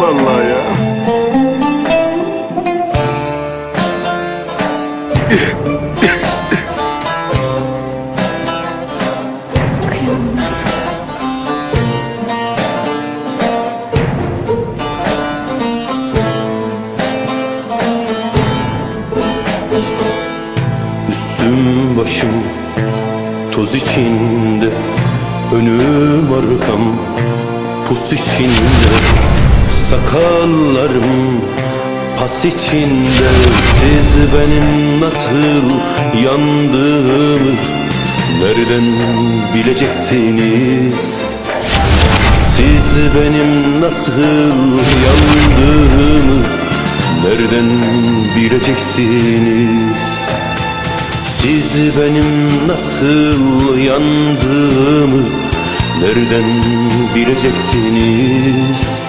Vallahi ya. Üstüm başım toz içinde Önüm arkam pus içinde Sakallarım pas içinde. Siz benim nasıl yandığımı Nereden bileceksiniz? Siz benim nasıl yandığımı Nereden bileceksiniz? Siz benim nasıl yandığımı nereden bileceksiniz?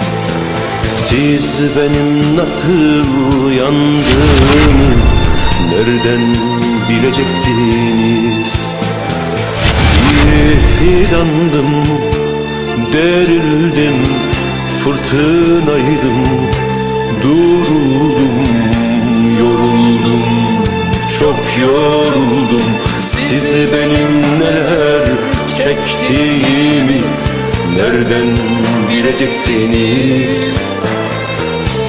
Siz benim nasıl yandığımı nereden bileceksiniz? Bir fidandım, derildim, fırtınaydım, duruldum, yoruldum, çok yoruldum. Siz benim neler çektiğimi nereden bileceksiniz?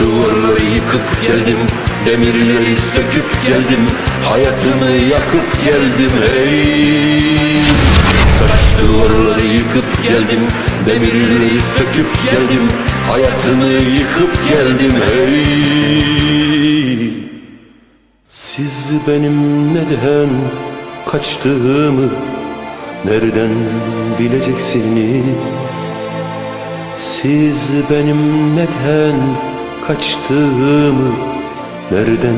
Duvarları yıkıp geldim Demirleri söküp geldim Hayatımı yakıp geldim hey. Taş duvarları yıkıp geldim Demirleri söküp geldim Hayatımı yıkıp geldim hey. Siz benim neden kaçtığımı Nereden bileceksiniz? Siz benim neden kaçtığımı nereden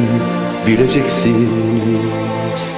bileceksiniz?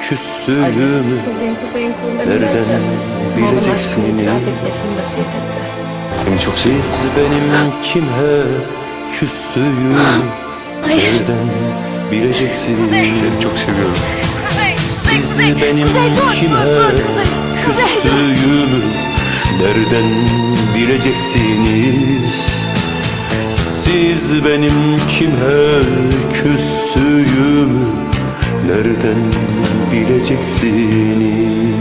küstüğümü Nereden bileceksin? Seni çok Siz seviyorum. benim kime küstüğümü. Nereden bileceksiniz Seni çok seviyorum. Siz benim kime küstüğümü Nereden bileceksiniz Siz benim kime küstüğümü Nereden bileceksiniz